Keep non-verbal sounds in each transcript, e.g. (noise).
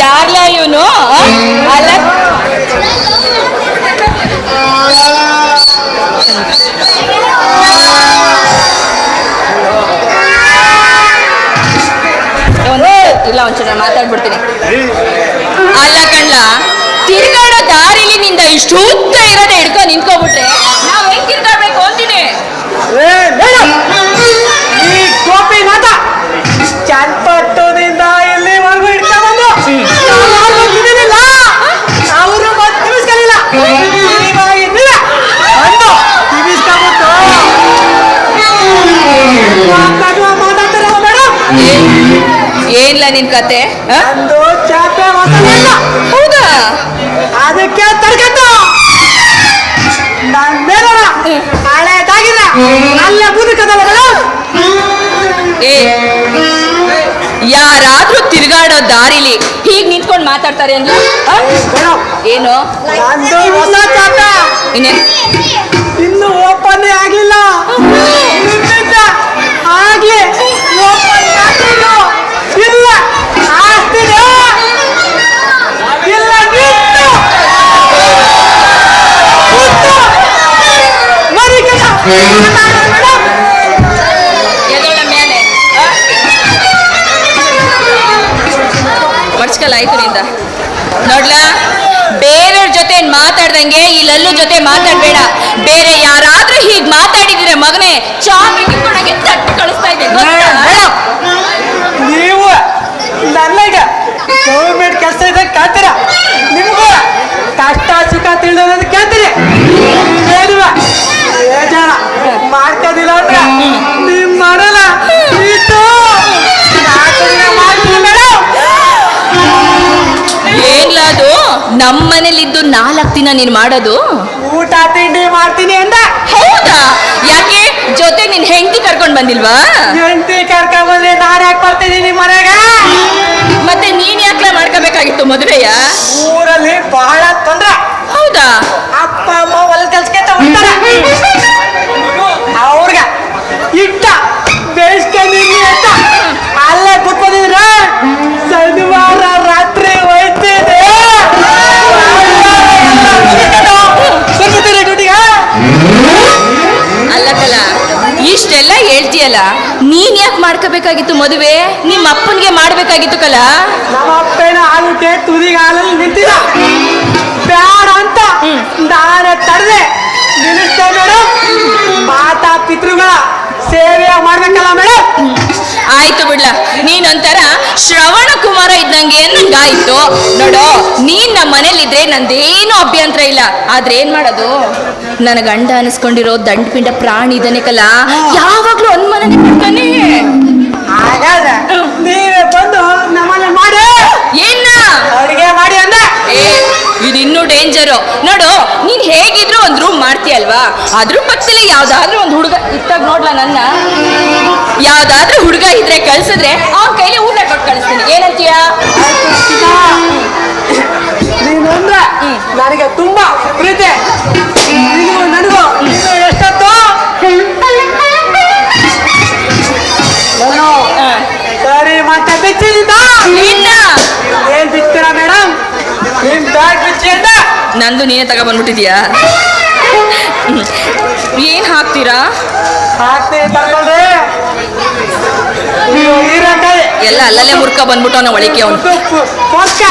ಯಾರ್ಲ ಇವನು? ಅಲ್ಲ? ಇಲ್ಲ ಒಂಚೂರು ಮಾತಾಡ್ಬಿಡ್ತೀನಿ. ಅಲ್ಲ ಕಣ್ಲ, ತಿರ್ಗಾಡೋ ದಾರಿಲಿ ನಿಂದ ಇಷ್ಟು ಉದ್ದ ಇರೋದೇ ಹಿಡ್ಕೊಂಡು ನಿಂತ್ಕೊಬಿಟ್ರೆ. ಏನ್ಲ ನಿನ್ ಕತೆ ನಂದು ಚಾಪೆ ಹೌದಾ? ಅದಕ್ಕೆ ಅಲ್ಲೇ ಬದುಕದಲ್ಲ ಏ ಯಾರಾದ್ರೂ ತಿರ್ಗಾಡೋ ದಾರಿಲಿ ಹೀಗ್ ನಿಂತ್ಕೊಂಡು ಮಾತಾಡ್ತಾರೆ ಅಂದ್ರೆ ಆ? ಏನು? ನಂದು ಹೊಸ ಚಾಟ ಇನ್ನೇನ್? ಇನ್ನು ಓಪನ್ ಆಗ್ಲಿಲ್ಲ. ಆಯ್ತು ನಿಂದ. ನೋಡ್ಲಾ? ಬೇರೆಯವ್ರ ಜೊತೆ ಮಾತಾಡ್ದಂಗೆ ಈ ಲಲ್ಲು ಜೊತೆ ಮಾತಾಡ್ಬೇಡ. ಬೇರೆ ಯಾರಾದ್ರೂ ಹೀಗ್ ಮಾತಾಡಿದ್ರೆ ಮಗನೇ ಚಾಪೆ ಕಿತ್ಕೊಂಡಂಗೆ ತಟ್ಟು ಕಳಿಸ್ತಾ ಇದ್ದೆ ಗೊತ್ತಾ? ನೀವು ನನಗ ಗೌರ್ಮೆಂಟ್ ಕೆಲಸ ಇದೆ ಕಾತೀರ ನಿಮ್ಗೂ ಕಷ್ಟ ಸುಖ ತಿಳಿದೋದು ನಮ್ಮನೇಲಿದ್ದು ನಾಲ್ಕು ದಿನ ನೀನ್ ಮಾಡೋದು? ಊಟ ತಿಂಡಿ ಮಾಡ್ತೀನಿ ಅಂದ. ಹೌದಾ? ಯಾಕೆ? ಜೊತೆ ನಿನ್ ಹೆಂಡತಿ ಕರ್ಕೊಂಡ್ ಬಂದಿಲ್ವಾ? ಹೆಂಡತಿ ಕರ್ಕೊಂಬಂದ್ರೆ ನಾನು ಯಾಕೆ ಬರ್ತಿದ್ದೀನಿ ಮನೆಗ? ಮತ್ತೆ ನೀನ್ ಯಾಕೆ ಮಾಡ್ಕೋಬೇಕಾಗಿತ್ತು ಮದುವೆಯ? ಊರಲ್ಲಿ ಬಹಳ ತೊಂದ್ರೆ. ಹೌದಾ? ಅಪ್ಪ ಅಮ್ಮ ಹೊಲ ಕೆಲ್ಸಕ್ಕೆ (laughs) ಅವ್ರಿಗೆ ಇಟ್ಟ ನೀನ್ ಯಾಕೆ ಮಾಡ್ಕೋಬೇಕಾಗಿತ್ತು ಮದುವೆ? ನಿಮ್ಮ ಅಪ್ಪನ್ಗೆ ಮಾಡ್ಬೇಕಾಗಿತ್ತು ಕಲ? ನಮ್ಮ ಅಪ್ಪನ ತುದಿಗಾಲಲ್ಲಿ ತುದಿಗೆ ಹಾಲಲ್ಲಿ ನಿಂತಿಲ್ಲ ಬ್ಯಾಡ ಅಂತ ನಾನೇ ತಡೆದೆ ನಿಲ್ಲಿಸ್ತೇನೆ ಮೇಡಮ್ ಮಾತಾ ಪಿತೃಗಳ ಸೇವೆ ಮಾಡ್ಬೇಕಲ್ಲ ಮೇಡಮ್ ಆಯ್ತು ಬಿಡ್ಲ. ನೀನೊಂಥರ ಶ್ರವಣ ಕುಮಾರ ಇದ್ದಂಗೆ ನಂಗಾಯ್ತು ನೋಡೋ ನೀನ್ ನಮ್ಮ ಮನೇಲಿದ್ರೆ ನಂದೇನು ಅಭ್ಯಂತರ ಇಲ್ಲ. ಆದ್ರೆ ಏನ್ ಮಾಡೋದು? ನನ್ನ ಗಂಡ ಅನಿಸ್ಕೊಂಡಿರೋ ದಂಡಪಿಂಡ ಪ್ರಾಣಿ ಇದನ್ನೇ ಕಲ. ಯಾವಾಗ್ಲೂ ಮನೆ ಬಿಡ್ತಾನೆ ಹಾಗಾದ್ರೆ ನೀವೇ ಬಂದು ನಮ್ಮನೆ ಮಾಡಿ. ಏನ? ಅಡಿಗೆ ಮಾಡಿ ಅಂದ. ಇದು ಇನ್ನೂ ಡೇಂಜರು. ನೋಡು ನೀನ್ ಹೇಗಿದ್ರು ಒಂದ್ ರೂಮ್ ಮಾಡ್ತೀಯಲ್ವಾ? ಅದ್ರ ಪಕ್ಕದಲ್ಲಿ ಯಾವ್ದಾದ್ರೂ ಒಂದು ಹುಡುಗ ಇತ್ತಾಗ ನೋಡ್ಲಾ ನನ್ನ? ಯಾವ್ದಾದ್ರೂ ಹುಡುಗ ಇದ್ರೆ ಕಳ್ಸಿದ್ರೆ ಅವ್ನ ಕೈಲಿ ಊಟ ಕೊಟ್ಟು ಕಳಿಸ್ತೀನಿ. ಏನಂತೀಯ? ನನಗೆ ತುಂಬಾ ನಂದು ನೀನೇ ತಗೊಬಂದ್ಬಿಟ್ಟಿದ್ಯಾ ಏನ್ ಹಾಕ್ತೀರಾ? ಎಲ್ಲ ಅಲ್ಲಲ್ಲೇ ಮುರ್ಕ ಬಂದ್ಬಿಟ್ಟು ಅವನ ಒಳಿಕೆ ಅವನು. ಉಪ್ಪು, ಪೊಸ್ಕ.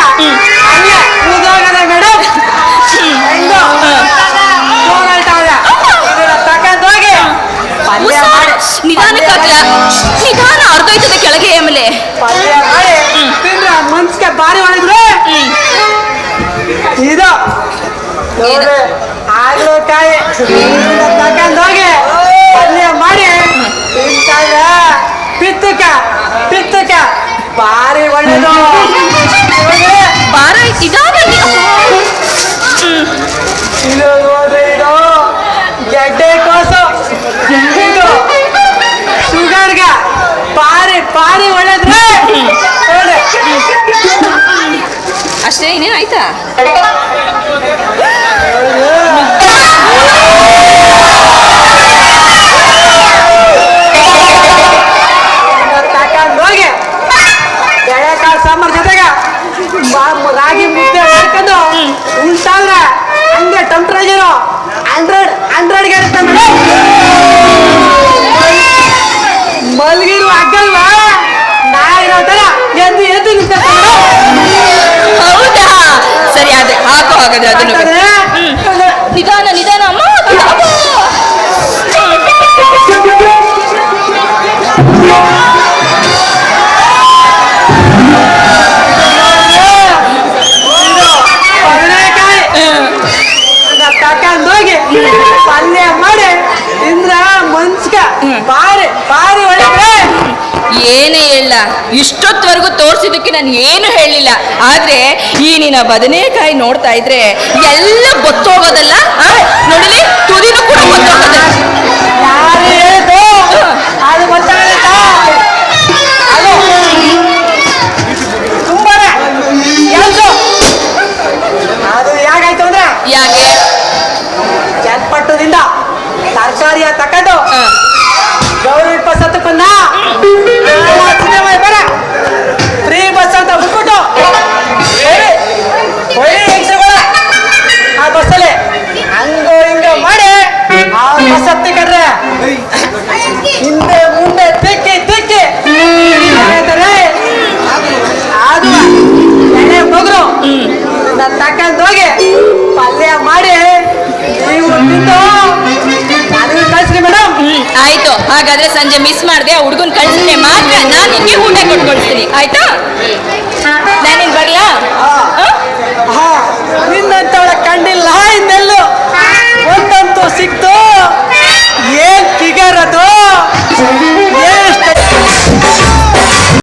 ಪಲ್ಯ ಮಾಡಿ ಇಂತಾಗ ಪಿತ್ತಕ ಪಿತ್ತಕ ಬಾರಿ ಒಳ್ಳೇದು ಬಾರಿ ಬಾರ ಇದಾಗಿ ಇದು ಗೆಡ್ಡೆ ಕೋಸು ಶುಗರ್ಗೆ ಬಾರಿ ಭಾರಿ ಒಳ್ಳೇದ್ರಿ ಅಷ್ಟೇ ಇನ್ನೇನು ಆಯ್ತಾ ಹಾಕು ಹಾಗಾದ್ರೆ ಅದನ್ನು ನಿಧಾನ ನಿಧಾನ ಏನೇ ಹೇಳ ಇಷ್ಟೊತ್ತವರೆಗೂ ತೋರಿಸಿದಕ್ಕೆ ನಾನು ಏನು ಹೇಳಿಲ್ಲ ಆದ್ರೆ ಈ ನಿನ್ನ ಬದನೆಕಾಯಿ ನೋಡ್ತಾ ಇದ್ರೆ ಎಲ್ಲ ಗೊತ್ತೋಗೋದಲ್ಲ? ನೋಡಿಲಿ? ತುದಿನೂ ಕೂಡ ಗೊತ್ತೋಗೋದಲ್ಲ ಹಾಗಾದ್ರೆ ಸಂಜೆ ಮಿಸ್ ಮಾಡ್ದೆ, ಆ ಹುಡುಗನ್ ಕಳ್ಸಿದ್ರೆ ಮಾತ್ರ ನಾನು ನಿನ್ಗೆ ಊಟ ಕೊಟ್ಕೊಳ್ತೀನಿ ಆಯ್ತಾ? ನಾನಿನ್ ಬರ್ಲಾ? ನಿನ್ನಂತವಳ ಕಂಡಿಲ್ಲ ಇನ್ನೆಲ್ಲೂ ಒಂದಂತೂ ಸಿಕ್ತು.